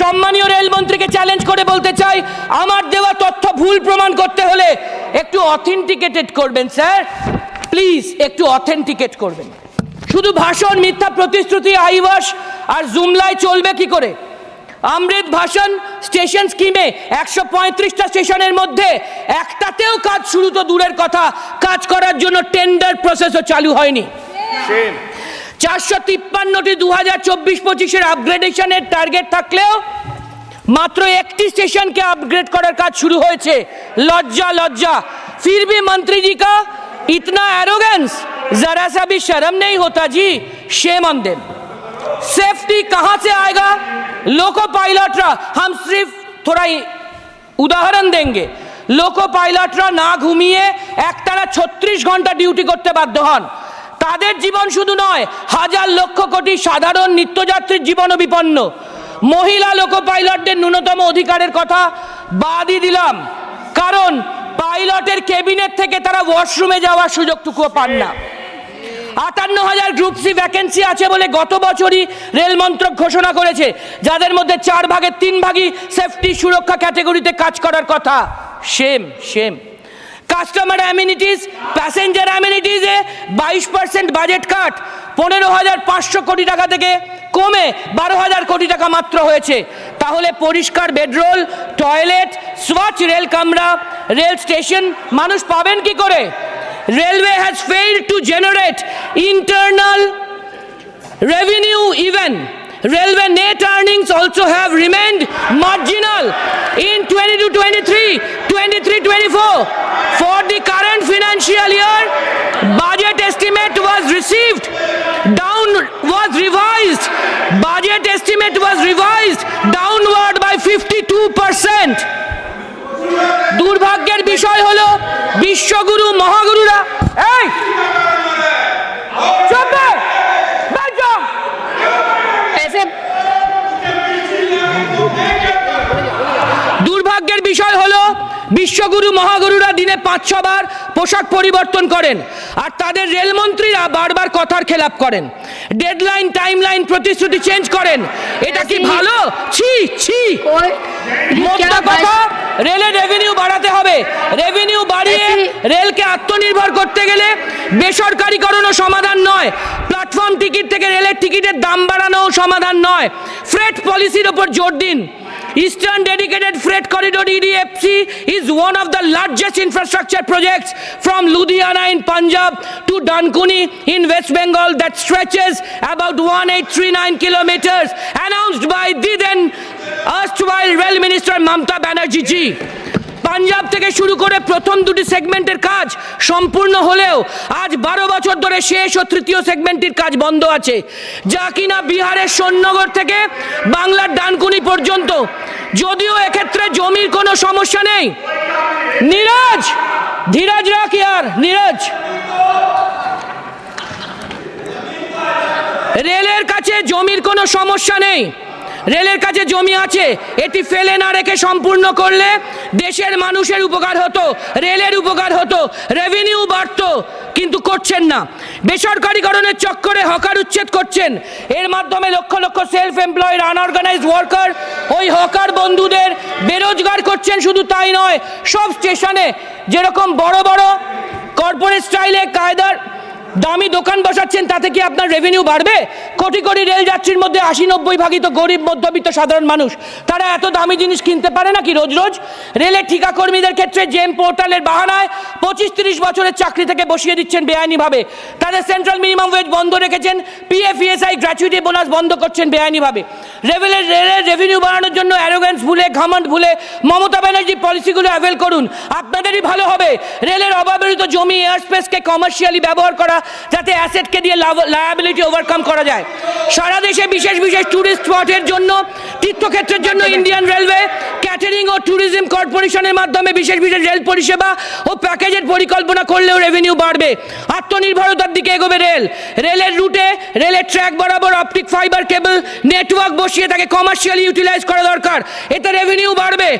সম্মানীয় রেলমন্ত্রীকে চ্যালেঞ্জ করে বলতে চাই, আমার দেওয়া তথ্য ভুল প্রমাণ করতে হলে একটু অথেন্টিকেটেড করবেন, স্যার। প্লিজ একটু অথেন্টিকেট করবেন। শুধু ভাষণ, মিথ্যা প্রতিশ্রুতি আইবাস আর জুমলায় চলবে কি করে? অমৃত ভাষণ স্টেশন স্কিমে একশো পঁয়ত্রিশটা স্টেশনের মধ্যে একটাতেও কাজ শুরু তো দূরের কথা। কাজ করার জন্য টেন্ডার প্রসেসও চালু হয়নি। চারশো তিপ্পান্নটি দু হাজার চব্বিশ পঁচিশের আপগ্রেডেশনের টার্গেট থাকলেও মাত্র একটি স্টেশনকে আপগ্রেড করার কাজ শুরু হয়েছে। লজ্জা লজ্জা। ফির भी मंत्री जी का इतना एरोगेंस जरा सा भी शर्म नहीं होता जी शेम ऑन देम सेफ्टी कहां से आएगा लोको पायलटरा हम सिर्फ উদাহরণ দেঙ্গে। লোকো পাইলটরা না ঘুমিয়ে একটানা ছত্রিশ ঘণ্টা ডিউটি করতে বাধ্য হন। তাদের জীবন শুধু নয়, হাজার লক্ষ কোটি সাধারণ নিত্যযাত্রীর জীবনও বিপন্ন। মহিলা লোকো পাইলটদের ন্যূনতম অধিকারের কথা বাদই দিলাম। কারণ পাইলটের কেবিনেট থেকে তারা ওয়াশরুমে যাওয়ার সুযোগটুকুও পান না। আটান্ন হাজার গ্রুপ সি ভ্যাকেন্সি আছে বলে গত বছরই রেল মন্ত্রক ঘোষণা করেছে, যাদের মধ্যে চার ভাগের তিন ভাগই সেফটি সুরক্ষা ক্যাটেগরিতে কাজ করার কথা। Same same. Customer amenities passenger অ্যামিনিটিসে বাইশ পার্সেন্ট বাজেট কাট পনেরো হাজার পাঁচশো কোটি টাকা থেকে কমে বারো হাজার কোটি টাকা মাত্র হয়েছে। তাহলে পরিষ্কার বেডরোল, টয়লেট, স্বচ্ছ রেল কামরা, রেল স্টেশন, মানুষ পাবেন কি করে? Railway has failed to generate internal revenue even railway net earnings also have remained marginal in 22 23 23 24 for the current financial year budget estimate was received down was revised budget estimate was revised downward by 52% দুর্ভাগ্যের বিষয় হলো বিশ্বগুরু মহাগুরুরা বিশ্বগুরু মহাগুরুরা দিনে পাঁচ ছবার পোশাক পরিবর্তন করেন। আর তাদের রেলমন্ত্রীরা বারবার কথার খেলাপ করেন। ডেডলাইন টাইমলাইন প্রতিশ্রুতি চেঞ্জ করেন। এটা কি ভালো? ছি ছি। মোটা কথা রেলে রেভিনিউ বাড়াতে হবে। রেভিনিউ বাড়িয়ে রেলকে আত্মনির্ভর করতে গেলে বেসরকারিকরণও সমাধান নয়। প্ল্যাটফর্ম টিকিট থেকে রেলের টিকিটের দাম বাড়ানোও সমাধান নয়। ফ্রেট পলিসির ওপর জোর দিন। Eastern Dedicated Freight Corridor EDFC is one of the largest infrastructure projects from Ludhiana in Punjab to Dankuni in West Bengal that stretches about 1839 kilometers announced by the then erstwhile Rail Minister Mamta Banerjee ji. Punjab থেকে শুরু করে প্রথম দুটি সেগমেন্টের কাজ সম্পূর্ণ হলেও আজ বারো বছর ধরে শেষ ও তৃতীয় সেগমেন্টটির কাজ বন্ধ আছে। যা কিনা বিহারের সন্নগর থেকে বাংলার ডানকুনি পর্যন্ত। যদিও এক্ষেত্রে জমির কোনো সমস্যা নেই। নীরজ! ধীরজ রাখ ইয়ার, নীরজ! রেলের কাছে জমির কোনো সমস্যা নেই। রেলের কাছে জমি আছে, এটি ফেলে না রেখে সম্পূর্ণ করলে দেশের মানুষের উপকার হতো, রেলের উপকার হতো রেভিনিউ বাড়তো, কিন্তু করছেন না। বেসরকারিকরণের চক্করে হকার উচ্ছেদ করছেন। এর মাধ্যমে lakh lakh self employed unorganised worker ওই হকার বন্ধুদের বেরোজগার করছেন, শুধু তাই নয়, সব স্টেশনে যেরকম বড় বড় কর্পোরেট স্টাইলে কায়দার দামি দোকান বসাচ্ছেন, তাতে কি আপনার রেভিনিউ বাড়বে? কোটি কোটি রেল যাত্রীর মধ্যে আশি নব্বই ভাগই তো গরিব, মধ্যবিত্ত, সাধারণ মানুষ। তারা এত দামি জিনিস কিনতে পারে নাকি রোজ রোজ? রেলের ঠিকা কর্মীদের ক্ষেত্রে জেম পোর্টালের বাহানায় পঁচিশ তিরিশ বছরের চাকরি থেকে বসিয়ে দিচ্ছেন বেআইনিভাবে। তাদের সেন্ট্রাল মিনিমাম ওয়েজ বন্ধ রেখেছেন পিএফ ইএসআই গ্র্যাচুইটি বোনাস বন্ধ করছেন বেআইনিভাবে। রেলের রেলের রেভিনিউ বাড়ানোর জন্য অ্যারোগেন্স ভুলে ঘামন্ড ভুলে মমতা ব্যানার্জি পলিসিগুলো অ্যাভেল করুন। আপনাদেরই ভালো হবে। রেলের অব্যবহৃত জমি এয়ার স্পেসকে কমার্শিয়ালি ব্যবহার করা যাতে অ্যাসেটকে দিয়ে লায়াবিলিটি ওভারকাম করা যায়। সারা দেশে বিশেষ বিশেষ ট্যুরিস্ট স্পটের জন্য তীর্থক্ষেত্রের জন্য ইন্ডিয়ান রেলওয়ে ক্যাটারিং ও ট্যুরিজম কর্পোরেশনের মাধ্যমে বিশেষ বিশেষ রেল পরিষেবা ও প্যাকেজের পরিকল্পনা করলেও রেভিনিউ বাড়বে। আত্মনির্ভরতার দিকে এগোবে রেল রেলের রুটে রেলের ট্র্যাক বরাবর অপটিক ফাইবার কেবল নেটওয়ার্ক বসিয়ে তাকে কমার্শিয়ালি ইউটিলাইজ করা দরকার। এতে রেভিনিউ বাড়বে।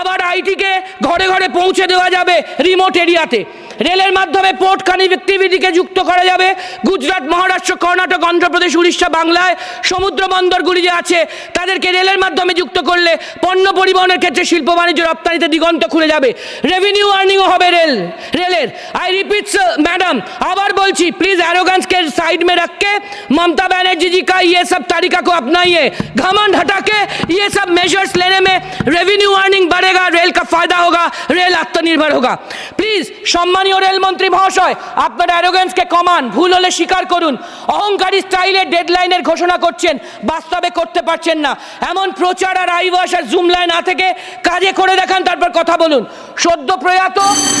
আবার আইটিকে ঘরে ঘরে পৌঁছে দেওয়া যাবে রিমোট এরিয়াতে রেলের মাধ্যমে পোর্ট কানেক্টিভিটিকে যুক্ত করা যাবে গুজরাট মহারাষ্ট্র কর্ণাটক অন্ধ্রপ্রদেশ উড়িষ্যা বাংলায় সমুদ্র বন্দরগুলি যে আছে তাদেরকে রেলের মাধ্যমে যুক্ত করলে পণ্য পরিবহনের ক্ষেত্রে শিল্প বাণিজ্য রপ্তানিতে দিগন্ত খুলে যাবে রেভিনিউ আর্নিংও হবে রেল রেলের আই রিপিট मैडम আবার বলছি प्लीज एरोगेंस के साइड में रख के ममता बनर्जी जी का ये सब तरीका को अपनाइए घमंड हटा के ये सब मेजर्स लेने में रेवेन्यू अर्निंग बढ़ेगा रेल का फायदा होगा रेल आत्मनिर्भर होगा প্লিজ সম্মানীয় রেলমন্ত্রী মহাশয়, আপনার অ্যারোগেন্সকে কমান, ভুল হলে স্বীকার করুন। অহংকারী স্টাইলে ডেডলাইনের ঘোষণা করছেন, বাস্তবে করতে পারছেন না। এমন প্রচার আর আইওয়াস আর জুম লাইন না থেকে কাজে করে দেখান, তারপর কথা বলুন। সদ্য প্রয়াত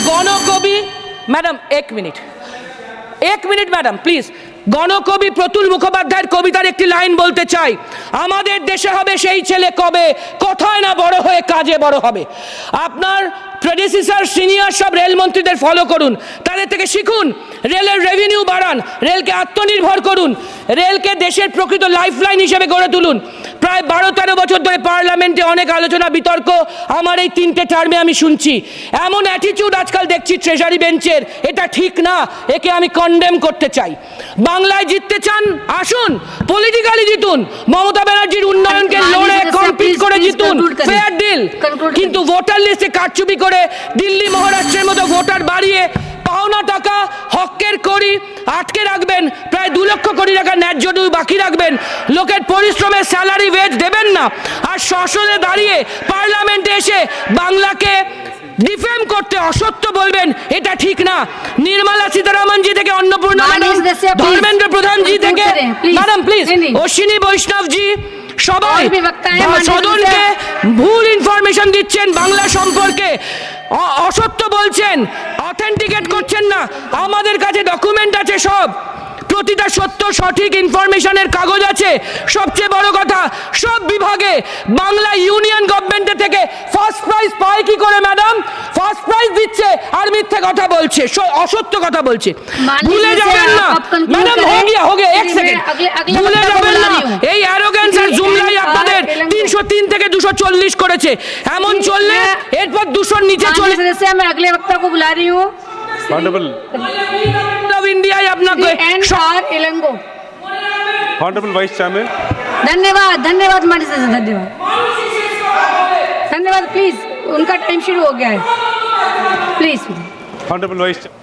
গণকবি ম্যাডাম, এক মিনিট। এক মিনিট, ম্যাডাম প্লিজ গণকবি প্রতুল মুখোপাধ্যায়ের কবিতার একটি লাইন বলতে চাই, আমাদের দেশে হবে সেই ছেলে কবে? কোথায় না বড় হয়ে কাজে বড় হবে? আপনার প্রেডিসিসার সিনিয়র সব রেলমন্ত্রীদের ফলো করুন। তাদের থেকে শিখুন, রেলের রেভিনিউ বাড়ান, রেলকে আত্মনির্ভর করুন, রেলকে দেশের প্রকৃত লাইফ লাইন হিসেবে গড়ে তুলুন। প্রায় বারো তেরো বছর ধরে পার্লামেন্টে অনেক আলোচনা বিতর্ক আমার এই তিনটে টার্মে আমি শুনছি। এমন অ্যাটিটিউড আজকাল দেখছি ট্রেজারি বেঞ্চের এটা ঠিক না একে আমি কন্ডেম করতে চাই। বাংলায় জিততে চান আসুন পলিটিক্যালি জিতুন মমতা ব্যানার্জির উন্নয়নকে লড়ে কমপ্লিট করে জিতুন ফেয়ার ডিল কিন্তু ভোটার লিস্টে কারচুপি করে দিল্লি মহারাষ্ট্রের মতো ভোটার বাড়িয়ে পাওনা টাকা হকের করি আটকে রাখবেন প্রায় দু লক্ষ কোটি টাকা ন্যায্য দুই বাকি রাখবেন। লোকের পরিশ্রমের স্যালারি ওয়েজ দেবেন না। আর সশনে দাঁড়িয়ে পার্লামেন্টে এসে বাংলাকে ডিফেম করতে অসত্য বলবেন এটা ঠিক না। নির্মলা সীতারামন জি থেকে অন্নপূর্ণা ধর্মেন্দ্র প্রধান জি থেকে ম্যাডাম প্লিজ অশ্বিনী বৈষ্ণব জি সবাই সদনকে ভুল ইনফরমেশন দিচ্ছেন বাংলা সম্পর্কে। অসত্য বলছেন অথেন্টিকেট করছেন না আমাদের কাছে ডকুমেন্ট আছে সব। প্রতিটা সত্য সঠিক ইনফরমেশনের কাগজ আছে। সবচেয়ে বড় কথা সব বিভাগে বাংলা ইউনিয়ন গভর্নমেন্টের থেকে ফার্স্ট প্রাইজ পায় কি করে ম্যাডাম ফার্স্ট প্রাইজ দিচ্ছে আর মিথ্যে কথা বলছে অসত্য কথা বলছে। ভুলে যাবেন না। ম্যাডাম হো হোগে এক সেকেন্ড ভুলে যাবেন না। এই অ্যারোগেন্স আর জুমলাই আপনাদের তেলেঙ্গানা- তিনশো তিন থেকে দুশো চল্লিশ করেছে এমন Please, চললে मैं- এরপর দুশোর নিচে माननीय চলে सदस्य मैं अगले वक्ता को बुला रही हूँ Honorable, অফ ইন্ডিয়ায় আপনাকে एन সব- R Elango Honorable Vice Chairman, धन्यवाद धन्यवाद माननीय सदस्य धन्यवाद धन्यवाद प्लीज उनका टाइम शुरू हो गया है प्लीज Honorable Vice Chairman.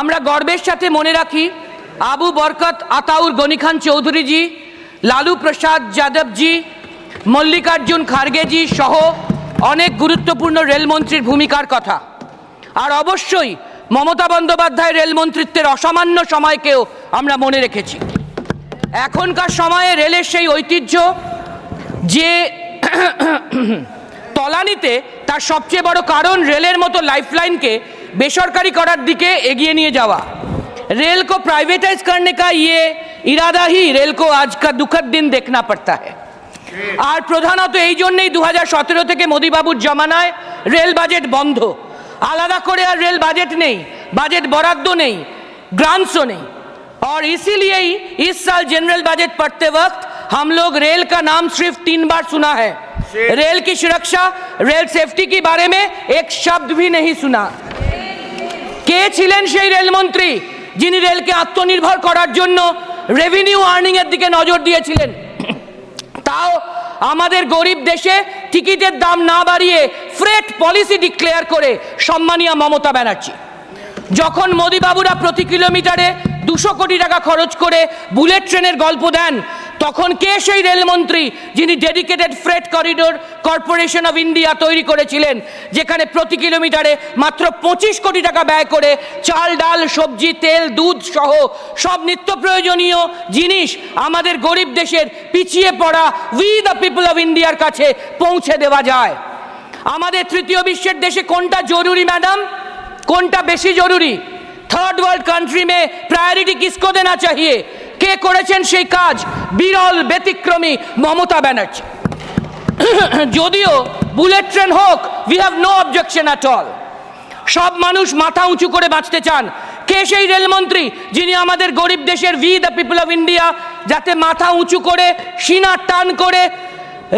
আমরা গর্বের সাথে মনে রাখি আবু বরকত আতাউর গনিখান চৌধুরীজি লালু প্রসাদ যাদবজি মল্লিকার্জুন খার্গেজি সহ অনেক গুরুত্বপূর্ণ রেলমন্ত্রীর ভূমিকার কথা আর অবশ্যই মমতা বন্দ্যোপাধ্যায় রেলমন্ত্রিত্বের অসামান্য সময়কেও আমরা মনে রেখেছি এখনকার সময়ে রেলের সেই ঐতিহ্য যে তলানিতে তার সবচেয়ে বড় কারণ রেলের মতো লাইফলাইনকে বেসরকারি করার দিকে এগিয়ে নিয়ে যাওয়া रेल को प्राइवेटाइज करने का ये इरादा ही रेल को आज का दुखद दिन देखना पड़ता है আর প্রধানত এই জন্যেই দু থেকে মোদিবাবুর জমানায় রেল বাজেট বন্ধ। আলাদা করে আর রেল বাজেট নেই বাজেট বরাদ্দ নেই ग्रांट्सों নেই। আর ইসিলিয়েই ইস সাল জেনারেল বাজেট পড়তে বক্ত হাম লোক রেল रेल নাম সিফ তিন বার শোনা হ্যাঁ রেল रेल সুরক্ষা রেল সেফটি सेफ्टी বারে মে এক শব্দ ভি নেই শোনা কে ছিলেন সেই রেলমন্ত্রী যিনি রেলকে আত্মনির্ভর করার জন্য রেভিনিউ আর্নিংয়ের দিকে নজর দিয়েছিলেন? তাও আমাদের গরিব দেশে টিকিটের দাম না বাড়িয়ে ফ্রেট পলিসি ডিক্লেয়ার করে সম্মানীয় মমতা ব্যানার্জি। যখন মোদিবাবুরা প্রতি কিলোমিটারে দুশো কোটি টাকা খরচ করে বুলেট ট্রেনের গল্প দেন তখন কে সেই রেলমন্ত্রী যিনি dedicated freight corridor corporation of India তৈরি করেছিলেন, যেখানে প্রতি কিলোমিটারে মাত্র পঁচিশ কোটি টাকা ব্যয় করে চাল, ডাল, সবজি, তেল, দুধ সহ সব নিত্য প্রয়োজনীয় জিনিস আমাদের গরিব দেশের পিছিয়ে পড়া উই দ্য পিপল অফ ইন্ডিয়ার কাছে পৌঁছে দেওয়া যায়। আমাদের তৃতীয় বিশ্বের দেশে কোনটা জরুরি ম্যাডাম কোনটা বেশি জরুরি? থার্ড ওয়ার্ল্ড কান্ট্রি মে প্রায়োরিটি কিসকো দেনা চাহিয়ে কে করেছেন সেই কাজ? বিরল, ব্যতিক্রমী মমতা ব্যানার্জি। যদিও বুলেট ট্রেন হোক we have no objection at all সব মানুষ মাথা উঁচু করে বাঁচতে চান। কে সেই রেলমন্ত্রী যিনি আমাদের গরিব দেশের we the people of India যাতে মাথা উঁচু করে, সিনা টান করে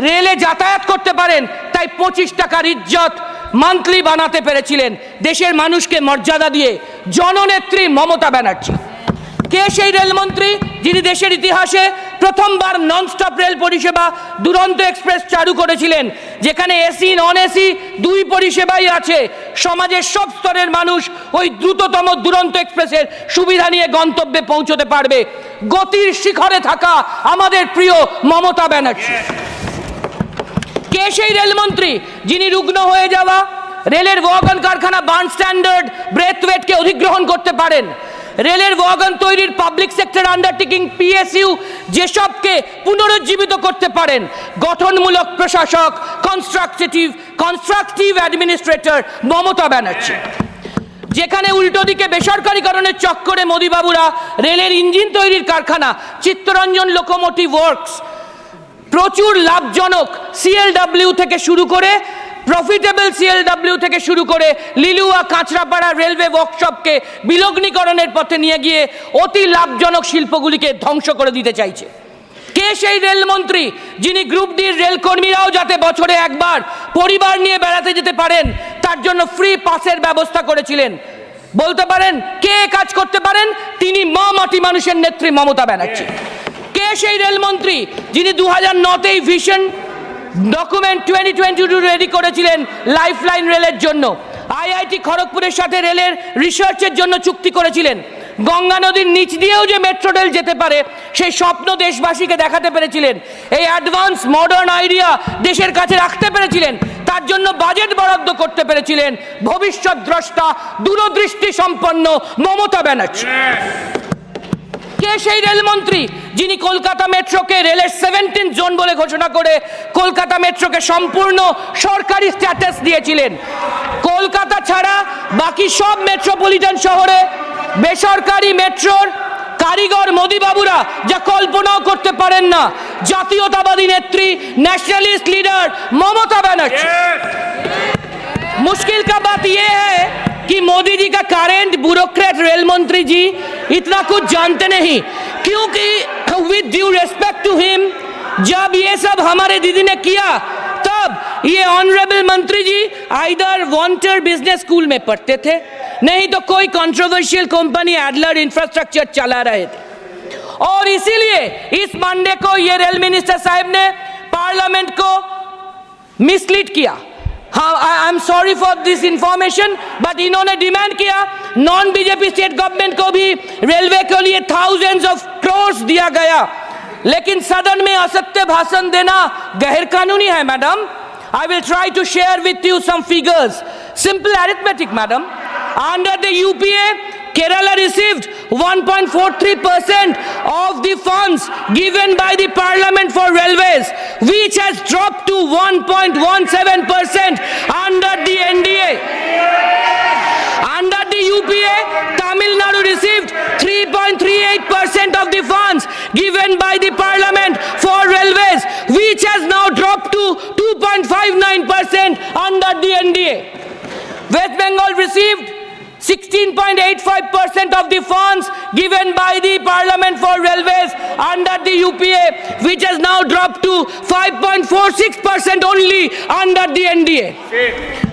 রেলে যাতায়াত করতে পারেন? তাই পঁচিশ টাকার ইজ্জত মান্থলি বানাতে পেরেছিলেন দেশের মানুষকে মর্যাদা দিয়ে জননেত্রী মমতা ব্যানার্জি। কে সেই রেলমন্ত্রী যিনি দেশের ইতিহাসে প্রথমবার ননস্টপ রেল পরিষেবা দুরন্ত এক্সপ্রেস চালু করেছিলেন, যেখানে এসি নন এসি দুই পরিষেবাই আছে। সমাজের সব স্তরের মানুষ ওই দ্রুততম দুরন্ত এক্সপ্রেসের সুবিধা নিয়ে গন্তব্যে পৌঁছতে পারবে। গতির শিখরে থাকা আমাদের প্রিয় মমতা ব্যানার্জি। কে সেই রেলমন্ত্রী যিনি রুগ্ন হয়ে যাওয়া রেলের ওয়াগন কারখানা বার্ন স্ট্যান্ডার্ড ব্রেথওয়েটকে অধিগ্রহণ করতে পারেন? রেলের ওয়াগন তৈরির পাবলিক সেক্টর আন্ডারটেকিং পিএসইউ যেসবকে পুনরুজ্জীবিত করতে পারেন, গঠনমূলক প্রশাসক constructive constructive administrator Mamata Banerjee. যেখানে উল্টো দিকে বেসরকারীকরণের চক্করে মোদিবাবুরা রেলের ইঞ্জিন তৈরির কারখানা, চিত্তরঞ্জন লোকোমোটিভ ওয়ার্কস, প্রচুর লাভজনক সিএলডব্লিউ থেকে শুরু করে প্রফিটেবল সিএলডব্লিউ থেকে শুরু করে লিলুয়া কাঁচরাপাড়া রেলওয়ে ওয়ার্কশপকে বিলগ্নীকরণের পথে নিয়ে গিয়ে অতি লাভজনক শিল্পগুলিকে ধ্বংস করে দিতে চাইছে। কে সেই রেলমন্ত্রী যিনি গ্রুপ ডির রেলকর্মীরাও যাতে বছরে একবার পরিবার নিয়ে বেড়াতে যেতে পারেন, তার জন্য ফ্রি পাসের ব্যবস্থা করেছিলেন? বলতে পারেন, কে কাজ করতে পারেন? তিনি মাটি মানুষের নেত্রী মমতা ব্যানার্জি। কে সেই রেলমন্ত্রী যিনি দু হাজার নতেই vision document twenty twenty two ready করেছিলেন লাইফ লাইন রেলের জন্য আইআইটি খড়গপুরের সাথে রেলের রিসার্চের জন্য চুক্তি করেছিলেন। গঙ্গা নদীর নিচ দিয়েও যে মেট্রো রেল যেতে পারে, সেই স্বপ্ন দেশবাসীকে দেখাতে পেরেছিলেন। এই অ্যাডভান্স মডার্ন আইডিয়া দেশের কাছে রাখতে পেরেছিলেন। তার জন্য বাজেট বরাদ্দ করতে পেরেছিলেন। ভবিষ্যৎ দ্রষ্টা, দূরদৃষ্টি সম্পন্ন মমতা ব্যানার্জি। কে সেই রেলমন্ত্রী? যিনি কলকাতা মেট্রোকে রেলের সেভেন্টিন জোন বলে ঘোষণা করে কলকাতা মেট্রোকে সম্পূর্ণ সরকারি স্ট্যাটাস দিয়েছিলেন। কলকাতা ছাড়া বাকি সব মেট্রোপলিটন শহরে বেসরকারি মেট্রোর কারিগর মোদিবাবুরা যা কল্পনাও করতে পারেন না। জাতীয়তাবাদী নেত্রী ন্যাশনালিস্ট লিডার মমতা ব্যানার্জি। মুশকিল কা বাত ইয়ে হ্যাঁ कि मोदी जी का करेंट ब्यूरोक्रेट रेल मंत्री जी, इतना कुछ जानते नहीं। क्योंकि with due respect to him जब ये सब हमारे दीदी ने किया, तब ये ऑनरेबल मंत्री जी आइदर वॉन्टर बिज़नेस स्कूल में पढ़ते थे, नहीं तो कोई कंट्रोवर्शियल कंपनी एडलर इंफ्रास्ट्रक्चर चला रहे थे। और इसीलिए इस मंडे को ये रेल मिनिस्टर साहब ने पार्लियामेंट को मिसलीड किया। हाँ I am sorry for this information but इन्होंने डिमांड किया नॉन बीजेपी स्टेट गवर्नमेंट को भी रेलवे के लिए थाउजेंड्स ऑफ़ क्रोर्स दिया गया लेकिन सदन में असत्य भाषण देना गैर कानूनी है madam I will try to share with you some figures. Simple arithmetic, madam. Under the UPA, Kerala received 1.43% of the funds given by the Parliament for railways, which has dropped to 1.17% under the NDA. Under the UPA, Tamil Nadu received 3.38% of the funds given by the Parliament for railways, which has now dropped to 2.59% under the NDA. West Bengal received 16.85% of the funds given by the Parliament for Railways under the UPA, which has now dropped to 5.46% only under the NDA.